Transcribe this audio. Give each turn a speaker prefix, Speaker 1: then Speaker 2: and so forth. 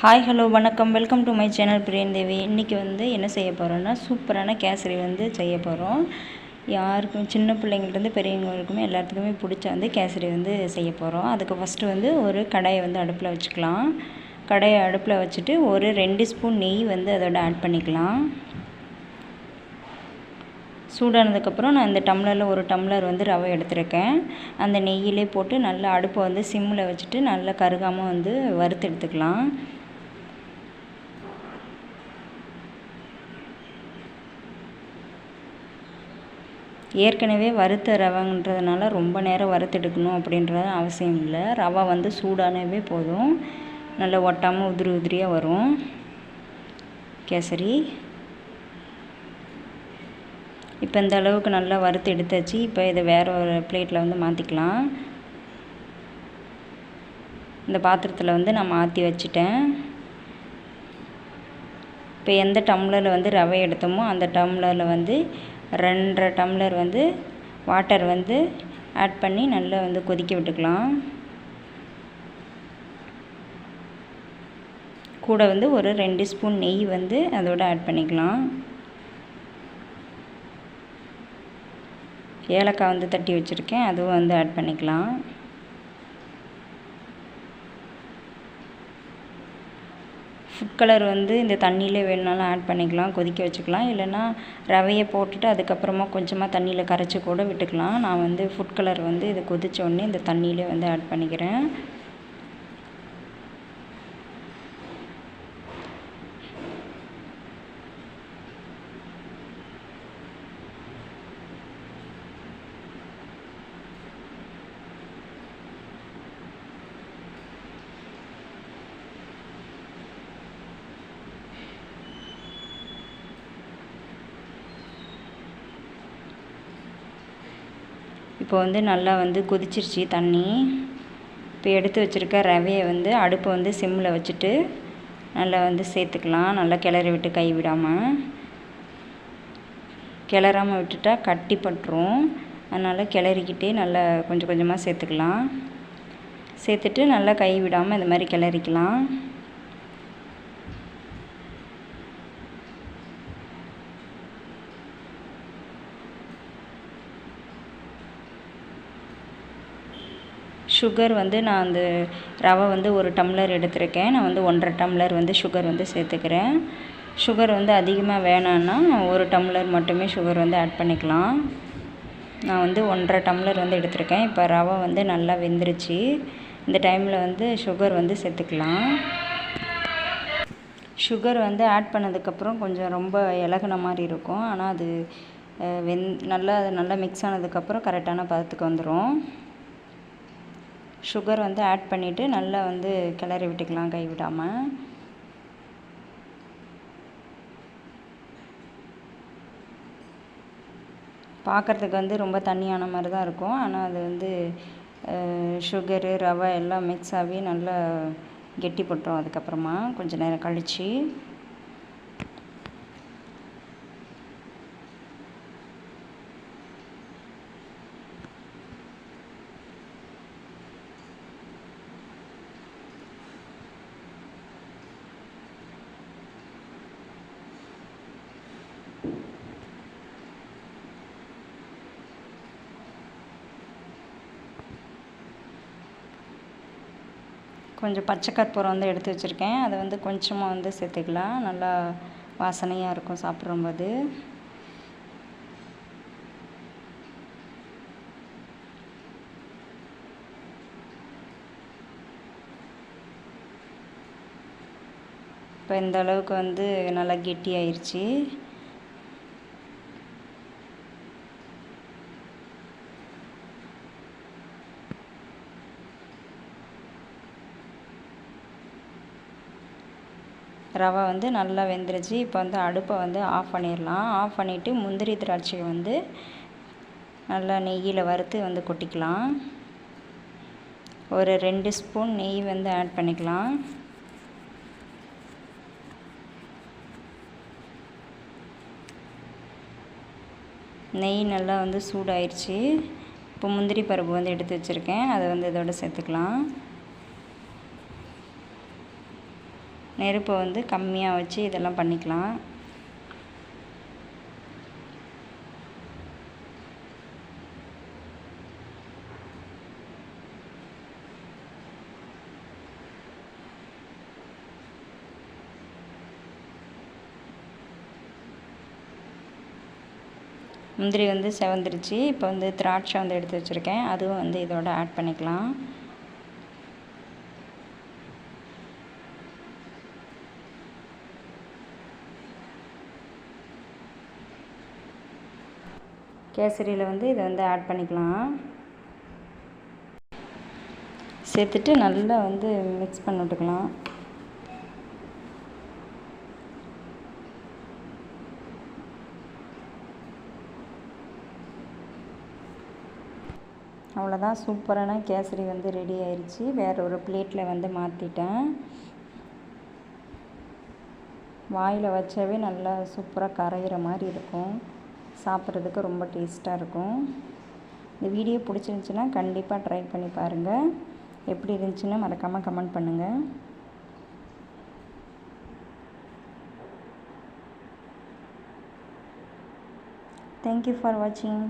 Speaker 1: Hi hello வணக்கம். Welcome to my channel Priyan Devi இன்றைக்கி வந்து என்ன செய்ய போகிறோன்னா சூப்பரான கேசரி வந்து செய்ய போகிறோம் யாருக்கும் சின்ன பிள்ளைங்கள்லேருந்து பெரியவங்களுக்குமே எல்லாத்துக்குமே பிடிச்ச வந்து கேசரி வந்து செய்ய போகிறோம் அதுக்கு ஃபஸ்ட்டு வந்து ஒரு கடையை வந்து அடுப்பில் வச்சுக்கலாம். கடையை அடுப்பில் வச்சுட்டு ஒரு ரெண்டு ஸ்பூன் நெய் வந்து அதோட ஆட் பண்ணிக்கலாம். சூடானதுக்கப்புறம் நான் இந்த டம்ளரில் ஒரு டம்ளர் வந்து ரவை எடுத்திருக்கேன். அந்த நெய்யிலே போட்டு நல்லா அடுப்பை வந்து சிம்மில் வச்சுட்டு நல்லா கருகாமல் வந்து வறுத்து எடுத்துக்கலாம். ஏற்கனவே வறுத்த ரவைன்றதுனால ரொம்ப நேரம் வறுத்தெடுக்கணும் அப்படின்றது அவசியம் இல்லை. ரவை வந்து சூடானவே போதும். நல்லா ஒட்டாமல் உதிரி உதிரியாக வரும். கேசரி. இப்போ இந்த அளவுக்கு நல்லா வறுத்து எடுத்தாச்சு. இப்போ இதை வேறு ஒரு பிளேட்டில் வந்து மாற்றிக்கலாம் இந்த பாத்திரத்தில் வந்து நான் மாற்றி வச்சுட்டேன். இப்போ எந்த டம்ளரில் வந்து ரவை எடுத்தோமோ அந்த டம்ளரில் வந்து ரெண்டரை டம்ளர் வந்து வாட்டர் வந்து ஆட் பண்ணி நல்லா வந்து கொதிக்க விட்டுக்கலாம். கூட வந்து ஒரு ரெண்டு ஸ்பூன் நெய் வந்து அதோட ஆட் பண்ணிக்கலாம். ஏலக்காய் வந்து தட்டி வச்சுருக்கேன் அதுவும் வந்து ஆட் பண்ணிக்கலாம். ஃபுட் கலர் வந்து இந்த தண்ணியிலே வேணுனாலும் ஆட் பண்ணிக்கலாம் கொதிக்க வச்சுக்கலாம். இல்லைன்னா ரவையை போட்டுட்டு அதுக்கப்புறமா கொஞ்சமாக தண்ணியில் கரைச்சி கூட விட்டுக்கலாம். நான் வந்து ஃபுட் கலர் வந்து இது கொதித்த உடனே இந்த தண்ணியிலே வந்து ஆட் பண்ணிக்கிறேன். இப்போ வந்து நல்லா வந்து கொதிச்சிருச்சு தண்ணி. இப்போ எடுத்து வச்சுருக்க ரவையை வந்து அடுப்பை வந்து சிம்மில் வச்சுட்டு நல்லா வந்து சேர்த்துக்கலாம். நல்லா கிளறி விட்டு கை விடாமல் கிளறாமல் விட்டுட்டா கட்டி பட்டுரும். அதனால் கிளறிக்கிட்டே நல்லா கொஞ்சம் கொஞ்சமாக சேர்த்துக்கலாம். சேர்த்துட்டு நல்லா கை விடாமல் இந்த மாதிரி கிளறிக்கலாம். சுகர் வந்து நான் அந்த ரவை வந்து ஒரு டம்ளர் எடுத்திருக்கேன். நான் வந்து ஒன்றரை டம்ளர் வந்து சுகர் வந்து சேர்த்துக்கிறேன். சுகர் வந்து அதிகமாக வேணான்னா ஒரு டம்ளர் மட்டுமே சுகர் வந்து ஆட் பண்ணிக்கலாம். நான் வந்து ஒன்றரை டம்ளர் வந்து எடுத்திருக்கேன். இப்போ ரவை வந்து நல்லா வெந்துருச்சு. இந்த டைமில் வந்து சுகர் வந்து சேர்த்துக்கலாம். சுகர் வந்து ஆட் பண்ணதுக்கப்புறம் கொஞ்சம் ரொம்ப இலகுன மாதிரி இருக்கும். ஆனால் அது வெந் நல்லா அது நல்லா மிக்ஸ் ஆனதுக்கப்புறம் கரெக்டான பதத்துக்கு வந்துடும் சுகர் வந்து ஆட் பண்ணிவிட்டு நல்லா வந்து கிளறி விட்டுக்கலாம் கை விடாமல் பார்க்குறதுக்கு வந்து ரொம்ப தண்ணியான மாதிரி தான் இருக்கும். ஆனால் அது வந்து சுகரு ரவை எல்லாம் மிக்ஸ் ஆகி நல்லா கெட்டி போட்டுரும் அதுக்கப்புறமா. கொஞ்சம் நேரம் கழித்து கொஞ்சம் பச்சை கற்பூரம் வந்து எடுத்து வச்சுருக்கேன். அதை வந்து கொஞ்சமாக வந்து சேர்த்துக்கலாம். நல்லா வாசனையாக இருக்கும் சாப்பிடும்போது. இப்போ இந்த அளவுக்கு வந்து நல்லா கெட்டி ஆயிடுச்சு ரவை வந்து நல்லா வெந்துருச்சு. இப்போ வந்து அடுப்பை வந்து ஆஃப் பண்ணிடலாம். ஆஃப் பண்ணிவிட்டு முந்திரி திராட்சையை வந்து நல்லா நெய்யில் வறுத்து வந்து கொட்டிக்கலாம். ஒரு ரெண்டு ஸ்பூன் நெய் வந்து ஆட் பண்ணிக்கலாம். நெய் நல்லா வந்து சூடாயிடுச்சு இப்போ முந்திரி பருப்பு வந்து எடுத்து வச்சுருக்கேன். அதை வந்து இதோட சேர்த்துக்கலாம். நெருப்பை வந்து கம்மியாக வச்சு இதெல்லாம் பண்ணிக்கலாம். முந்திரி வந்து செவந்துருச்சு. இப்போ வந்து திராட்சை வந்து எடுத்து வச்சுருக்கேன். அதுவும் வந்து இதோட ஆட் பண்ணிக்கலாம். கேசரியில் வந்து இதை வந்து ஆட் பண்ணிக்கலாம். சேர்த்துட்டு நல்லா வந்து மிக்ஸ் பண்ணி விட்டுக்கலாம். அவ்வளோதான் சூப்பரான கேசரி வந்து ரெடி ஆயிடுச்சு வேறு ஒரு பிளேட்டில் வந்து மாற்றிட்டேன் வாயில் வச்சாவே நல்லா சூப்பராக கரையிற மாதிரி இருக்கும். சாப்பிட்றதுக்கு ரொம்ப டேஸ்ட்டாக இருக்கும். இந்த வீடியோ பிடிச்சிருந்துச்சின்னா கண்டிப்பாக ட்ரை பண்ணி பாருங்கள் எப்படி இருந்துச்சுன்னு மறக்காமல் கமெண்ட் பண்ணுங்கள் தேங்க்யூ ஃபார் வாட்சிங்